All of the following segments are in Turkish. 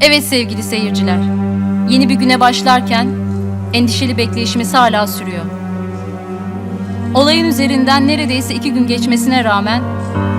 Evet sevgili seyirciler. Yeni bir güne başlarken endişeli bekleyişimiz hala sürüyor. Olayın üzerinden neredeyse iki gün geçmesine rağmen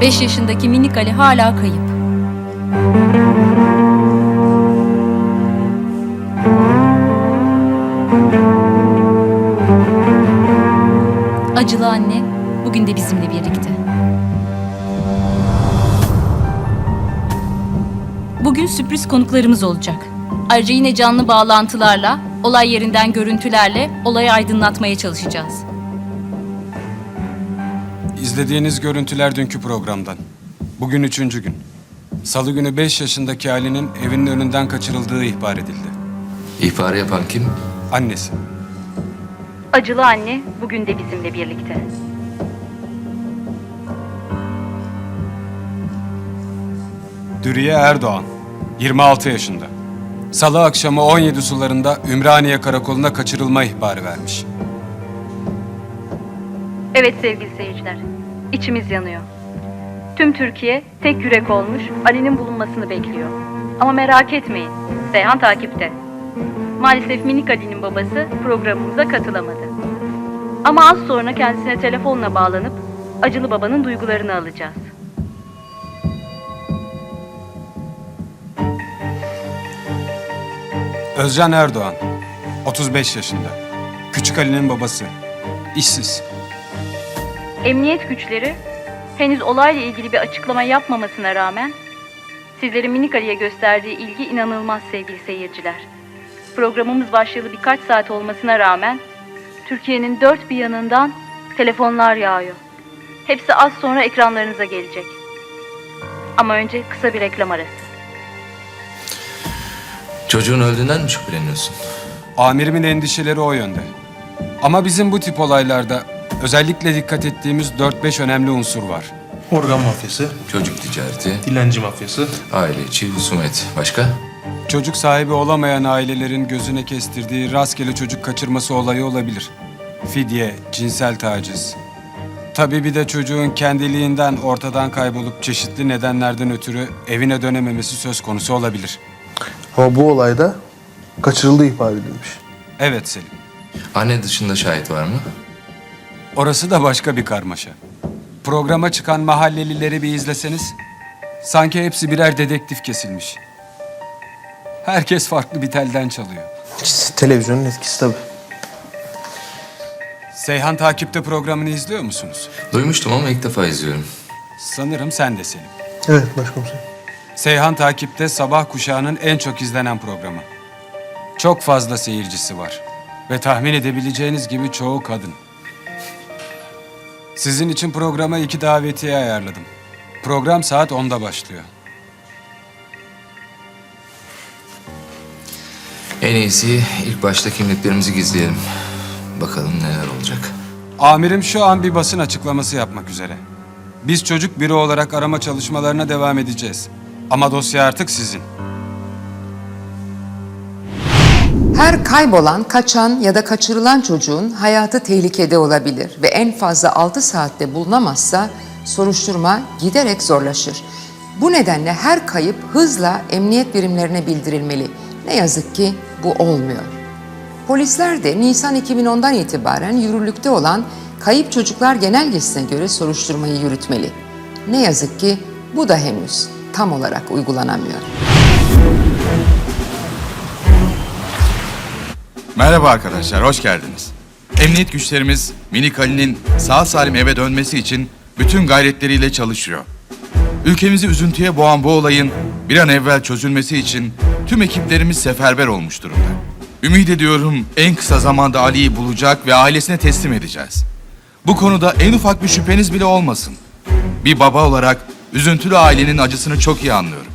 5 yaşındaki minik Ali hala kayıp. Acılı anne bugün de bizimle birlikte. Bugün sürpriz konuklarımız olacak. Ayrıca yine canlı bağlantılarla, olay yerinden görüntülerle olayı aydınlatmaya çalışacağız. İzlediğiniz görüntüler dünkü programdan. Bugün üçüncü gün. Salı günü 5 yaşındaki Ali'nin evinin önünden kaçırıldığı ihbar edildi. İhbarı yapan kim? Annesi. Acılı anne bugün de bizimle birlikte. Dürüye Erdoğan. 26 yaşında. Salı akşamı 17 sularında Ümraniye Karakolu'na kaçırılma ihbarı vermiş. Evet sevgili seyirciler, içimiz yanıyor. Tüm Türkiye tek yürek olmuş, Ali'nin bulunmasını bekliyor. Ama merak etmeyin, Seyhan takipte. Maalesef minik Ali'nin babası programımıza katılamadı. Ama az sonra kendisine telefonla bağlanıp acılı babanın duygularını alacağız. Özcan Erdoğan. 35 yaşında. Küçük Ali'nin babası. İşsiz. Emniyet güçleri henüz olayla ilgili bir açıklama yapmamasına rağmen sizlerin minik Ali'ye gösterdiği ilgi inanılmaz sevgili seyirciler. Programımız başlayalı birkaç saat olmasına rağmen Türkiye'nin dört bir yanından telefonlar yağıyor. Hepsi az sonra ekranlarınıza gelecek. Ama önce kısa bir reklam arası. Çocuğun öldüğünden mi şüpheleniyorsun? Amirimin endişeleri o yönde. Ama bizim bu tip olaylarda özellikle dikkat ettiğimiz 4-5 önemli unsur var. Organ mafyası, Çocuk ticareti, dilenci mafyası, aile içi husumet. Başka? Çocuk sahibi olamayan ailelerin gözüne kestirdiği rastgele çocuk kaçırması olayı olabilir. Fidye, cinsel taciz. Tabii bir de çocuğun kendiliğinden ortadan kaybolup çeşitli nedenlerden ötürü evine dönememesi söz konusu olabilir. Ama bu olayda kaçırıldığı ihbar edilmiş. Evet Selim. Anne dışında şahit var mı? Orası da başka bir karmaşa. Programa çıkan mahallelileri bir izleseniz sanki hepsi birer dedektif kesilmiş. Herkes farklı bir telden çalıyor. İşte televizyonun etkisi tabii. Seyhan Takip'te programını izliyor musunuz? Duymuştum ama ilk defa izliyorum. Sanırım sen de Selim. Evet başkomiserim. Seyhan Takip'te sabah kuşağının en çok izlenen programı. Çok fazla seyircisi var. Ve tahmin edebileceğiniz gibi çoğu kadın. Sizin için programa iki davetiye ayarladım. Program saat 10'da başlıyor. En iyisi ilk başta kimliklerimizi gizleyelim. Bakalım neler olacak. Amirim şu an bir basın açıklaması yapmak üzere. Biz çocuk büro olarak arama çalışmalarına devam edeceğiz. Ama dosya artık sizin. Her kaybolan, kaçan ya da kaçırılan çocuğun hayatı tehlikede olabilir ve en fazla 6 saatte bulunamazsa soruşturma giderek zorlaşır. Bu nedenle her kayıp hızla emniyet birimlerine bildirilmeli. Ne yazık ki bu olmuyor. Polisler de Nisan 2010'dan itibaren yürürlükte olan Kayıp Çocuklar Genelgesi'ne göre soruşturmayı yürütmeli. Ne yazık ki bu da henüz tam olarak uygulanamıyor. Merhaba arkadaşlar, hoş geldiniz. Emniyet güçlerimiz Minik Ali'nin sağ salim eve dönmesi için bütün gayretleriyle çalışıyor. Ülkemizi üzüntüye boğan bu olayın bir an evvel çözülmesi için tüm ekiplerimiz seferber olmuş durumda. Ümit ediyorum en kısa zamanda Ali'yi bulacak ve ailesine teslim edeceğiz. Bu konuda en ufak bir şüpheniz bile olmasın. Bir baba olarak üzüntülü ailenin acısını çok iyi anlıyorum.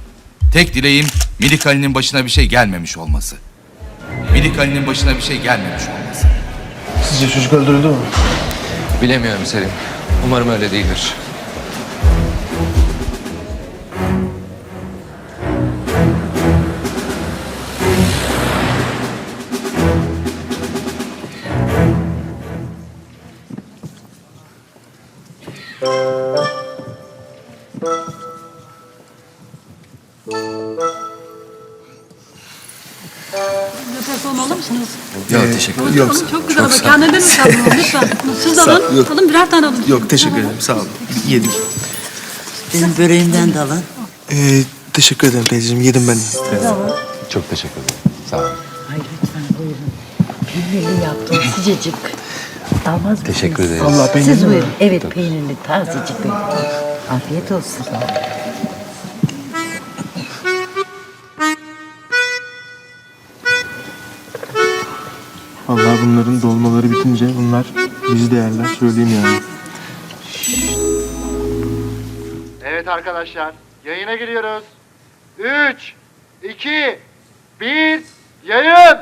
Tek dileğim Minik Ali'nin başına bir şey gelmemiş olması. Minik Ali'nin başına bir şey gelmemiş olması. Sizce çocuk öldürüldü mü? Bilemiyorum Selim. Umarım öyle değildir. Yok ederim. Yok, Çok güzel ama kendinden utanmıyorum lütfen. Siz de alın. yok. Alın birer tane alın. yok teşekkür ederim sağ olun. Yedik. Benim böreğimden de alın. Ee, teşekkür ederim teyzeciğim yedim ben. Çok teşekkür ederim. Sağ olun. Ay lütfen buyurun. Peynirli yaptım sıcacık. Almaz mısınız? Teşekkür ederiz. Allah ben Siz buyurun. Evet peynirli tazecik buyurun. Afiyet olsun. Allah bunların dolmaları bitince bunlar bizi de yerler söyleyeyim yani. Evet arkadaşlar, yayına giriyoruz. 3, 2, 1, yayın!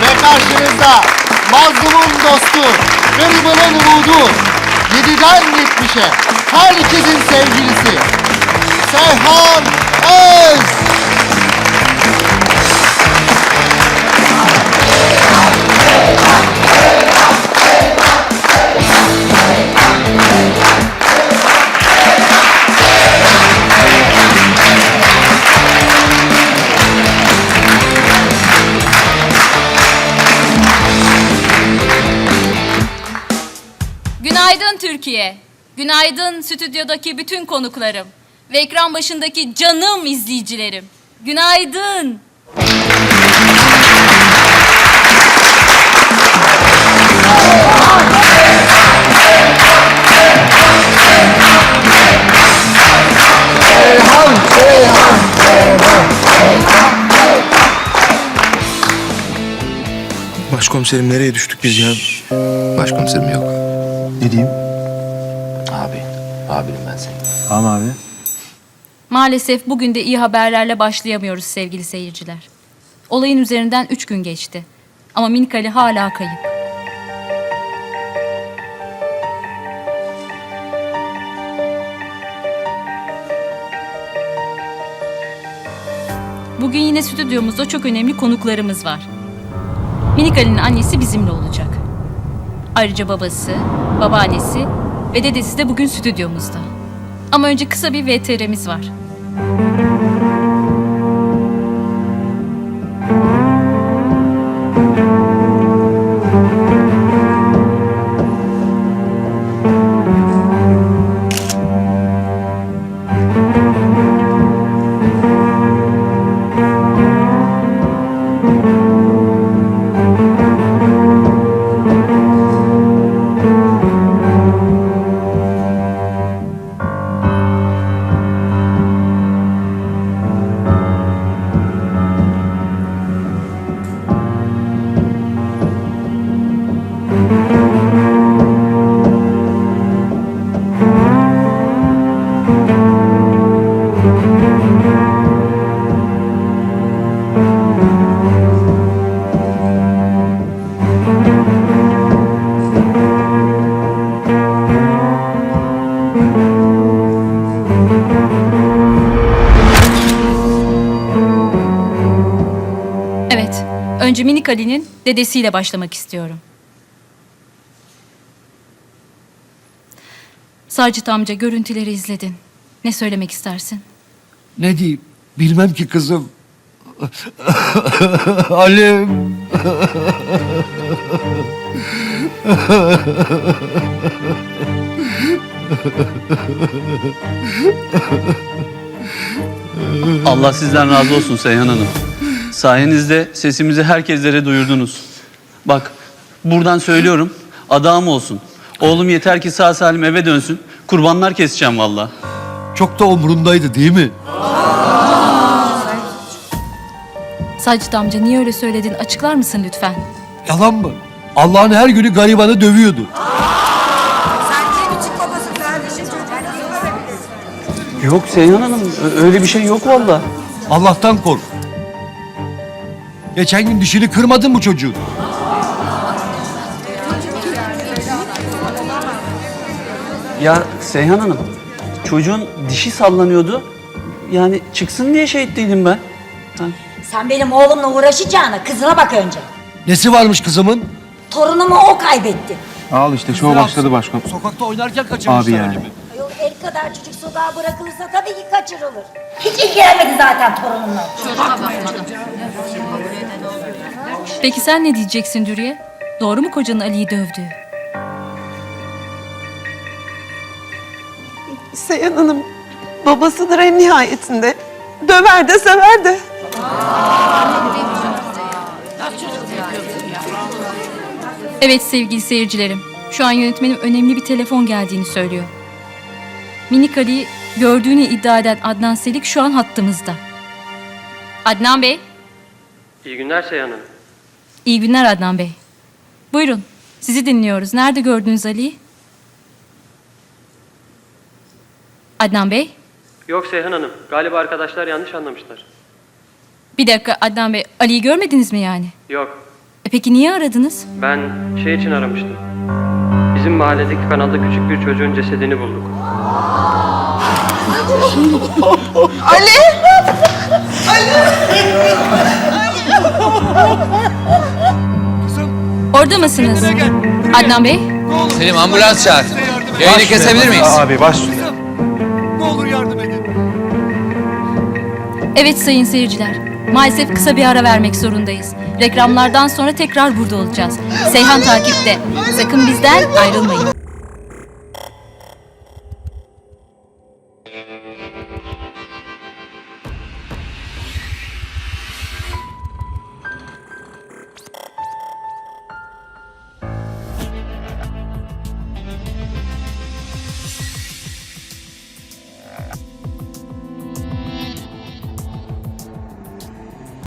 Ve karşınızda mazlumun dostu, garibanın umudu, 7'den 70'e herkesin sevgilisi, Seyhan Öz! Günaydın Türkiye. Günaydın stüdyodaki bütün konuklarım ve ekran başındaki canım izleyicilerim. Günaydın. Başkomiserim nereye düştük biz ya? Başkomiserim yok. Ne diyeyim? Abi. Abinim ben senin. Tamam abi. Maalesef bugün de iyi haberlerle başlayamıyoruz sevgili seyirciler. Olayın üzerinden üç gün geçti. Ama Minik Ali hala kayıp. Yine stüdyomuzda çok önemli konuklarımız var. Minik Ali'nin annesi bizimle olacak. Ayrıca babası, babaannesi ve dedesi de bugün stüdyomuzda. Ama önce kısa bir VTR'miz var. Evet, önce Minik Ali'nin dedesiyle başlamak istiyorum. Sacit amca görüntüleri izledin. Ne söylemek istersin? Ne diyeyim? Bilmem ki kızım. Halim. Allah sizden razı olsun Seyhan Hanım. Sayenizde sesimizi herkeslere duyurdunuz. Bak buradan söylüyorum adam olsun. Oğlum yeter ki sağ salim eve dönsün. Kurbanlar keseceğim valla. Çok da umurundaydı değil mi? Sacit amca niye öyle söyledin? Açıklar mısın lütfen? Yalan mı? Allah'ın her günü garibanı dövüyordu. Yok Seyhan Hanım ö- öyle bir şey yok valla. Allah'tan kork. Geçen gün dişini kırmadın mı çocuğun? Ya Seyhan Hanım çocuğun dişi sallanıyordu. Yani çıksın diye şey ettiydim ben. Ha. Sen benim oğlumla uğraşacağına kızına bak önce. Nesi varmış kızımın? Torunumu o kaybetti. Al işte şov başladı başkom. Sokakta oynarken kaçırmışlar Abi yani. elimi. El kadar çocuk sokağa bırakılırsa tabii ki kaçırılır. Hiç ilgilenmedi zaten torunumla. Peki sen ne diyeceksin Dürüye? Doğru mu kocanın Ali'yi dövdüğü? Seyhan Hanım babasıdır en nihayetinde. Döver de sever de. Evet sevgili seyircilerim. Şu an yönetmenim önemli bir telefon geldiğini söylüyor. Minik Ali'yi gördüğünü iddia eden Adnan Selik şu an hattımızda. Adnan Bey. İyi günler Seyhan Hanım. İyi günler Adnan Bey. Buyurun. Sizi dinliyoruz. Nerede gördünüz Ali'yi? Adnan Bey. Yok Seyhan Hanım. Galiba arkadaşlar yanlış anlamışlar. Bir dakika Adnan Bey. Ali'yi görmediniz mi yani? Yok. E peki niye aradınız? Ben şey için aramıştım. Bizim mahalledeki kanalda küçük bir çocuğun cesedini bulduk. Orada mısınız? Adnan Bey? Selim ambulans çağır. Yayını kesebilir miyiz? Abi baş Ne olur yardım edin. Evet sayın seyirciler. Maalesef kısa bir ara vermek zorundayız. Reklamlardan sonra tekrar burada olacağız. Seyhan takipte. Sakın bizden ayrılmayın.